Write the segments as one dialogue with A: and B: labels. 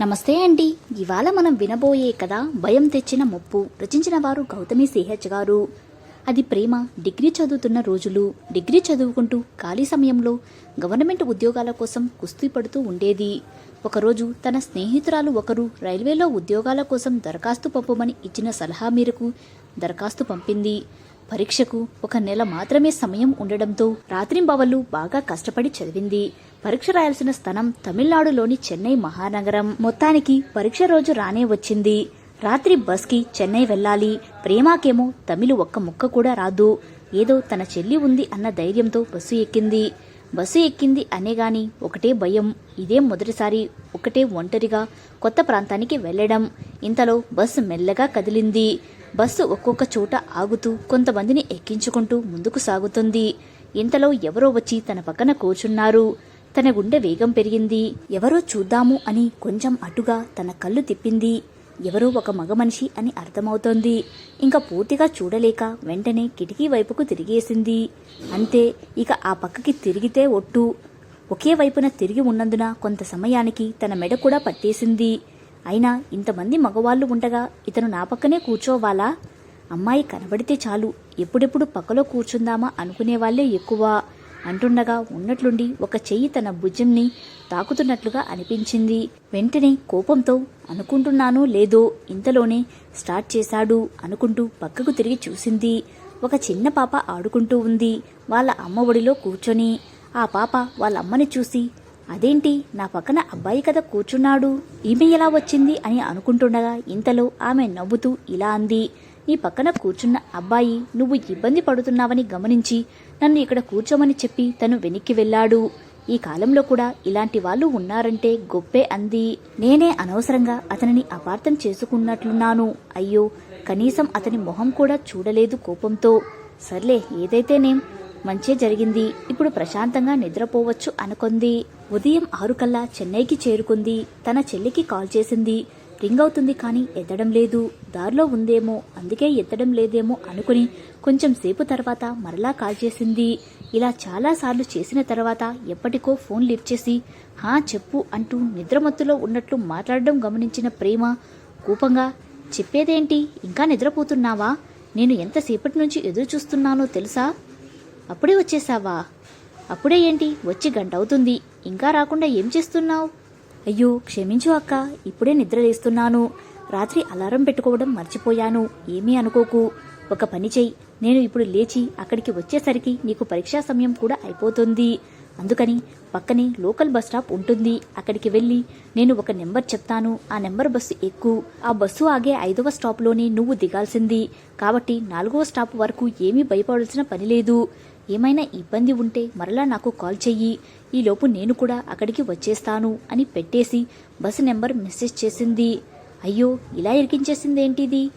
A: నమస్తే అండి. ఇవాళ మనం వినబోయే కథ భయం తెచ్చిన ముప్పు రచించిన వారు గౌతమి సిహెచ్ గారు. అది ప్రేమ డిగ్రీ చదువుతున్న రోజులు. డిగ్రీ చదువుకుంటూ ఖాళీ సమయంలో గవర్నమెంట్ ఉద్యోగాల కోసం కుస్తీ పడుతూ ఉండేది. ఒకరోజు తన స్నేహితురాలు ఒకరు రైల్వేలో ఉద్యోగాల కోసం దరఖాస్తు పంపమని ఇచ్చిన సలహా మేరకు దరఖాస్తు పంపింది. పరీక్షకు ఒక నెల మాత్రమే సమయం ఉండడంతో రాత్రింబవళ్ళు బాగా కష్టపడి చదివింది. పరీక్ష రాయాల్సిన స్థలం తమిళనాడులోని చెన్నై మహానగరం. మొత్తానికి పరీక్ష రోజు రానే వచ్చింది. రాత్రి బస్కి చెన్నై వెళ్ళాలి. ప్రేమాకేమో తమిళ ఒక్క ముక్క కూడా రాదు. ఏదో తన చెల్లి ఉంది అన్న ధైర్యంతో బస్సు ఎక్కింది. బస్సు ఎక్కింది అనేగాని ఒకటే భయం. ఇదే మొదటిసారి ఒకటే ఒంటరిగా కొత్త ప్రాంతానికి వెళ్ళడం. ఇంతలో బస్సు మెల్లగా కదిలింది. బస్సు ఒక్కొక్క చోట ఆగుతూ కొంతమందిని ఎక్కించుకుంటూ ముందుకు సాగుతుంది. ఇంతలో ఎవరో వచ్చి తన పక్కన కూర్చున్నారు. తన గుండె వేగం పెరిగింది. ఎవరో చూద్దాము అని కొంచెం అటుగా తన కళ్ళు తిప్పింది. ఎవరో ఒక మగ మనిషి అని అర్థమవుతోంది. ఇంకా పూర్తిగా చూడలేక వెంటనే కిటికీ వైపుకు తిరిగేసింది. అంతే ఇక ఆ పక్కకి తిరిగితే ఒట్టు. ఒకే వైపున తిరిగి ఉన్నందున కొంత సమయానికి తన మెడ కూడా పట్టేసింది. అయినా ఇంతమంది మగవాళ్ళు ఉండగా ఇతను నా పక్కనే కూర్చోవాలా? అమ్మాయి కనబడితే చాలు ఎప్పుడెప్పుడు పక్కలో కూర్చుందామా అనుకునేవాళ్ళే ఎక్కువ. అంటుండగా ఉన్నట్లుండి ఒక చెయ్యి తన భుజంని తాకుతున్నట్లుగా అనిపించింది. వెంటనే కోపంతో అనుకుంటున్నానో లేదో ఇంతలోనే స్టార్ట్ చేశాడు అనుకుంటూ పక్కకు తిరిగి చూసింది. ఒక చిన్న పాప ఆడుకుంటూ ఉంది. వాళ్ళ అమ్మ ఒడిలో కూర్చొని. ఆ పాప వాళ్ళ అమ్మని చూసి అదేంటి నా పక్కన అబ్బాయి కదా కూర్చున్నాడు. ఈమె ఎలా వచ్చింది? అని అనుకుంటుండగా ఇంతలో ఆమె నవ్వుతూ ఇలా అంది నీ పక్కన కూర్చున్న అబ్బాయి నువ్వు ఇబ్బంది పడుతున్నావని గమనించి నన్ను ఇక్కడ కూర్చోమని చెప్పి తను వెనక్కి వెళ్ళాడు. ఈ కాలంలో కూడా ఇలాంటి వాళ్ళు ఉన్నారంటే గొప్పే అంది. నేనే అనవసరంగా అతనిని అపార్థం చేసుకున్నట్లున్నాను. అయ్యో కనీసం అతని మొహం కూడా చూడలేదు కోపంతో. సర్లే ఏదైతేనేం. మంచే జరిగింది. ఇప్పుడు ప్రశాంతంగా నిద్రపోవచ్చు అనుకుంది. ఉదయం ఆరు కల్లా చెన్నైకి చేరుకుంది. తన చెల్లికి కాల్ చేసింది. రింగ్ అవుతుంది కానీ ఎత్తడం లేదు. దారిలో ఉందేమో అందుకే ఎత్తడం లేదేమో అనుకుని కొంచెం సేపు తర్వాత మరలా కాల్ చేసింది. ఇలా చాలాసార్లు చేసిన తర్వాత ఎప్పటికో ఫోన్ లిఫ్ట్ చేసి హా చెప్పు అంటూ నిద్రమత్తులో ఉన్నట్లు మాట్లాడడం గమనించిన ప్రేమ కూపంగా చెప్పేదేంటి? ఇంకా నిద్రపోతున్నావా? నేను ఎంతసేపటి నుంచి ఎదురు చూస్తున్నానో తెలుసా? అప్పుడే వచ్చేసావా? అప్పుడే ఏంటి? వచ్చి గంట అవుతుంది. ఇంకా రాకుండా ఏం చేస్తున్నావు? అయ్యో క్షమించు అక్క ఇప్పుడే నిద్రలేస్తున్నాను రాత్రి అలారం పెట్టుకోవడం మర్చిపోయాను. ఏమీ అనుకోకు. ఒక పని చెయ్యి. నేను ఇప్పుడు లేచి అక్కడికి వచ్చేసరికి నీకు పరీక్షా సమయం కూడా అయిపోతుంది. అందుకని పక్కనే లోకల్ బస్ స్టాప్ ఉంటుంది. అక్కడికి వెళ్ళి నేను ఒక నెంబర్ చెప్తాను. ఆ నెంబర్ బస్సు ఎక్కు. ఆ బస్సు ఆగే ఐదవ స్టాప్లోనే నువ్వు దిగాల్సింది. కాబట్టి నాలుగవ స్టాప్ వరకు ఏమీ భయపడాల్సిన పని లేదు. ఏమైనా ఇబ్బంది ఉంటే మరలా నాకు కాల్ చెయ్యి. ఈలోపు నేను కూడా అక్కడికి వచ్చేస్తాను అని పెట్టేసి బస్సు నెంబర్ మెసేజ్ చేసింది. అయ్యో ఇలా ఇరికించేసిందేంటిది?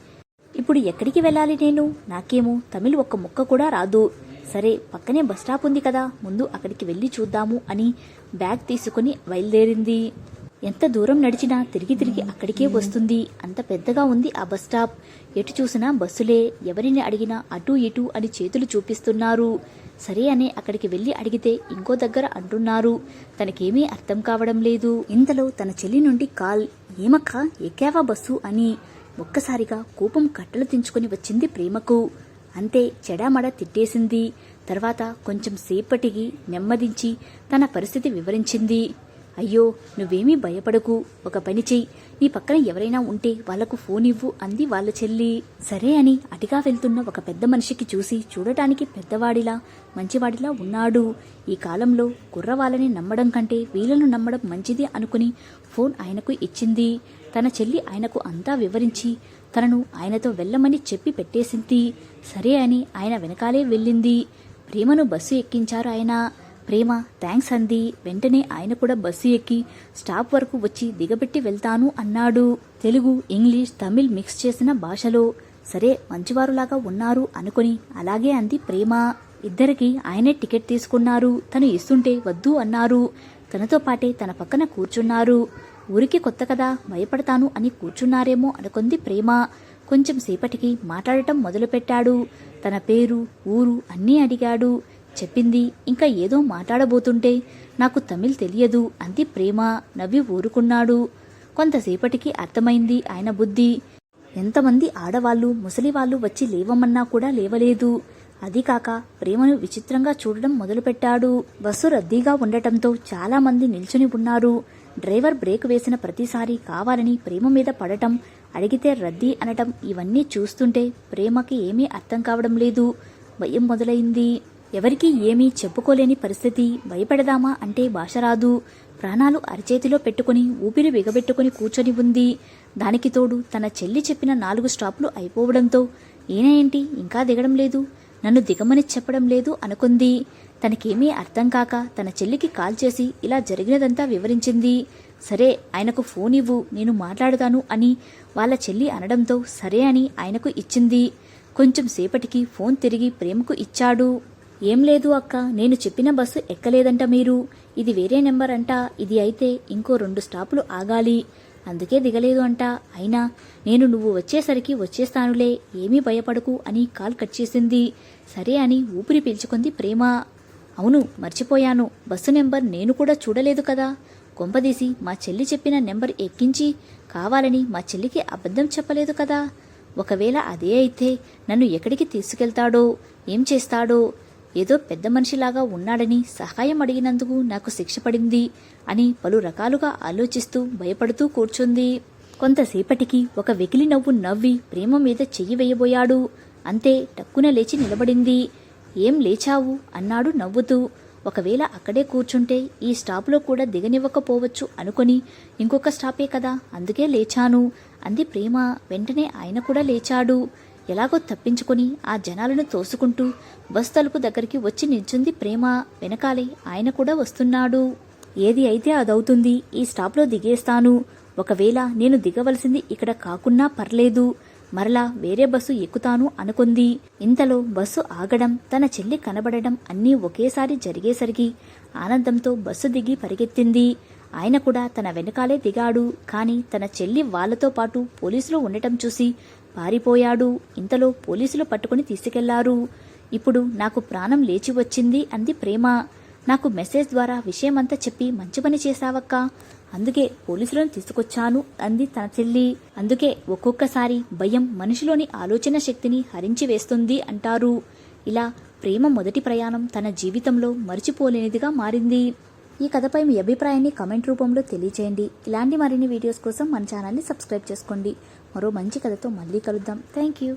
A: ఇప్పుడు ఎక్కడికి వెళ్ళాలి నేను? నాకేమో తమిళ్ ఒక్క ముక్క కూడా రాదు. సరే పక్కనే బస్ స్టాప్ ఉంది కదా ముందు అక్కడికి వెళ్ళి చూద్దాము అని బ్యాగ్ తీసుకుని బయలుదేరింది. ఎంత దూరం నడిచినా తిరిగి తిరిగి అక్కడికే వస్తుంది. అంత పెద్దగా ఉంది ఆ బస్ స్టాప్. ఎటు చూసినా బస్సులే ఎవరిని అడిగినా అటు ఇటు అని చేతులు చూపిస్తున్నారు. సరే అని అక్కడికి వెళ్ళి అడిగితే ఇంకో దగ్గర అంటున్నారు. తనకేమీ అర్థం కావడం లేదు. ఇంతలో తన చెల్లి నుండి కాల్ ఏమక్క ఎక్కావా బస్సు? అని ఒక్కసారిగా కోపం కట్టలు తెంచుకొని వచ్చింది ప్రేమకు. అంతే చెడామడ తిట్టేసింది. తర్వాత కొంచెం సేపటికి నెమ్మదించి తన పరిస్థితి వివరించింది. అయ్యో నువ్వేమీ భయపడకు. ఒక పని చెయ్యి. నీ పక్కన ఎవరైనా ఉంటే వాళ్ళకు ఫోన్ ఇవ్వు అంది వాళ్ళ చెల్లి. సరే అని అటుగా వెళ్తున్న ఒక పెద్ద మనిషికి చూసి చూడటానికి పెద్దవాడిలా మంచివాడిలా ఉన్నాడు. ఈ కాలంలో కుర్రవాళ్ళని నమ్మడం కంటే వీళ్ళను నమ్మడం మంచిది అనుకుని ఫోన్ ఆయనకు ఇచ్చింది. తన చెల్లి ఆయనకు అంతా వివరించి తనను ఆయనతో వెళ్ళమని చెప్పి పెట్టేసింది. సరే అని ఆయన వెనకాలే వెళ్ళింది. ప్రేమను బస్సు ఎక్కించారు ఆయన. ప్రేమ థ్యాంక్స్ అంది. వెంటనే ఆయన కూడా బస్సు ఎక్కి స్టాప్ వరకు వచ్చి దిగబెట్టి వెళ్తాను అన్నాడు. తెలుగు ఇంగ్లీష్ తమిళ్ మిక్స్ చేసిన భాషలో. సరే మంచివారులాగా ఉన్నారు అనుకుని అలాగే అంది ప్రేమ. ఇద్దరికి ఆయనే టికెట్ తీసుకున్నారు. తను ఇస్తుంటే వద్దు అన్నారు. తనతో పాటే తన పక్కన కూర్చున్నారు. ఊరికి కొత్త కదా భయపడతాను అని కూర్చున్నారేమో అనుకుంది ప్రేమ. కొంచెం సేపటికి మాట్లాడటం మొదలుపెట్టాడు. తన పేరు ఊరు అన్నీ అడిగాడు. చెప్పింది. ఇంకా ఏదో మాట్లాడబోతుంటే నాకు తమిళ్ తెలియదు అంది ప్రేమ. నవ్వి ఊరుకున్నాడు. కొంతసేపటికి అర్థమైంది ఆయన బుద్ధి. ఎంతమంది ఆడవాళ్ళు ముసలివాళ్ళు వచ్చి లేవమన్నా కూడా లేవలేదు. అది కాక ప్రేమను విచిత్రంగా చూడడం మొదలుపెట్టాడు. బస్సు రద్దీగా ఉండటంతో చాలామంది నిల్చుని ఉన్నారు. డ్రైవర్ బ్రేక్ వేసిన ప్రతిసారి కావాలని ప్రేమ మీద పడటం అడిగితే రద్దీ అనటం ఇవన్నీ చూస్తుంటే ప్రేమకి ఏమీ అర్థం కావడం లేదు. భయం మొదలైంది. ఎవరికీ ఏమీ చెప్పుకోలేని పరిస్థితి భయపడదామా అంటే భాష రాదు. ప్రాణాలు అరచేతిలో పెట్టుకుని ఊపిరి బిగబెట్టుకుని కూర్చొని ఉంది. దానికి తోడు తన చెల్లి చెప్పిన నాలుగు స్టాపులు అయిపోవడంతో ఈయనేంటి ఇంకా దిగడం లేదు. నన్ను దిగమని చెప్పడం లేదు అనుకుంది. తనకేమీ అర్థం కాక తన చెల్లికి కాల్ చేసి ఇలా జరిగినదంతా వివరించింది. సరే ఆయనకు ఫోన్ ఇవ్వు నేను మాట్లాడుతాను అని వాళ్ళ చెల్లి అనడంతో సరే అని ఆయనకు ఇచ్చింది. కొంచెం సేపటికి ఫోన్ తిరిగి ప్రేమకు ఇచ్చాడు. ఏం లేదు అక్క నేను చెప్పిన బస్సు ఎక్కలేదంట మీరు. ఇది వేరే నెంబర్ అంట ఇది అయితే ఇంకో రెండు స్టాపులు ఆగాలి. అందుకే దిగలేదు అంట. అయినా నేను నువ్వు వచ్చేసరికి వచ్చేస్తానులే. ఏమీ భయపడకు అని కాల్ కట్ చేసింది. సరే అని ఊపిరి పీల్చుకుంది ప్రేమ. అవును మర్చిపోయాను. బస్సు నెంబర్ నేను కూడా చూడలేదు కదా. కొంపదీసి మా చెల్లి చెప్పిన నెంబర్ ఎక్కించి కావాలని మా చెల్లికి అబద్ధం చెప్పలేదు కదా. ఒకవేళ అదే అయితే నన్ను ఎక్కడికి తీసుకెళ్తాడో? ఏం చేస్తాడో? ఏదో పెద్ద మనిషిలాగా ఉన్నాడని సహాయం అడిగినందుకు నాకు శిక్ష పడింది అని పలు రకాలుగా ఆలోచిస్తూ భయపడుతూ కూర్చుంది. కొంతసేపటికి ఒక వెకిలి నవ్వు నవ్వి ప్రేమ మీద చెయ్యి వేయబోయాడు. అంతే టక్కున లేచి నిలబడింది. ఏం లేచావు? అన్నాడు నవ్వుతూ. ఒకవేళ అక్కడే కూర్చుంటే ఈ స్టాప్లో కూడా దిగనివ్వకపోవచ్చు అనుకొని ఇంకొక స్టాపే కదా అందుకే లేచాను. అంది ప్రేమ. వెంటనే ఆయన కూడా లేచాడు. ఎలాగో తప్పించుకొని ఆ జనాలను తోసుకుంటూ బస్ తలుపు దగ్గరికి వచ్చి నిల్చుంది ప్రేమ. వెనకాలే ఆయన కూడా వస్తున్నాడు. ఏది అయితే అదవుతుంది ఈ స్టాప్లో దిగేస్తాను. ఒకవేళ నేను దిగవలసింది ఇక్కడ కాకున్నా పర్లేదు. మరలా వేరే బస్సు ఎక్కుతాను అనుకుంది. ఇంతలో బస్సు ఆగడం తన చెల్లి కనబడడం అన్నీ ఒకేసారి జరిగేసరికి ఆనందంతో బస్సు దిగి పరిగెత్తింది. ఆయన కూడా తన వెనకాలే దిగాడు. కానీ తన చెల్లి వాళ్ళతో పాటు పోలీసులు ఉండటం చూసి పారిపోయాడు. ఇంతలో పోలీసులు పట్టుకుని తీసుకెళ్ళారు. ఇప్పుడు నాకు ప్రాణం లేచి వచ్చింది అంది ప్రేమ. నాకు మెసేజ్ ద్వారా విషయమంతా చెప్పి మంచి పని చేశావక్క. అందుకే పోలీసులను తీసుకొచ్చాను అంది తన చెల్లి. అందుకే ఒక్కొక్కసారి భయం మనిషిలోని ఆలోచన శక్తిని హరించి వేస్తుంది అంటారు. ఇలా ప్రేమ మొదటి ప్రయాణం తన జీవితంలో మరిచిపోలేనిదిగా మారింది. ఈ కథపై మీ అభిప్రాయాన్ని కమెంట్ రూపంలో తెలియచేయండి. ఇలాంటి మరిన్ని వీడియోస్ కోసం మన ఛానల్ని సబ్స్క్రైబ్ చేసుకోండి. మరో మంచి కథతో మళ్ళీ కలుద్దాం. Thank you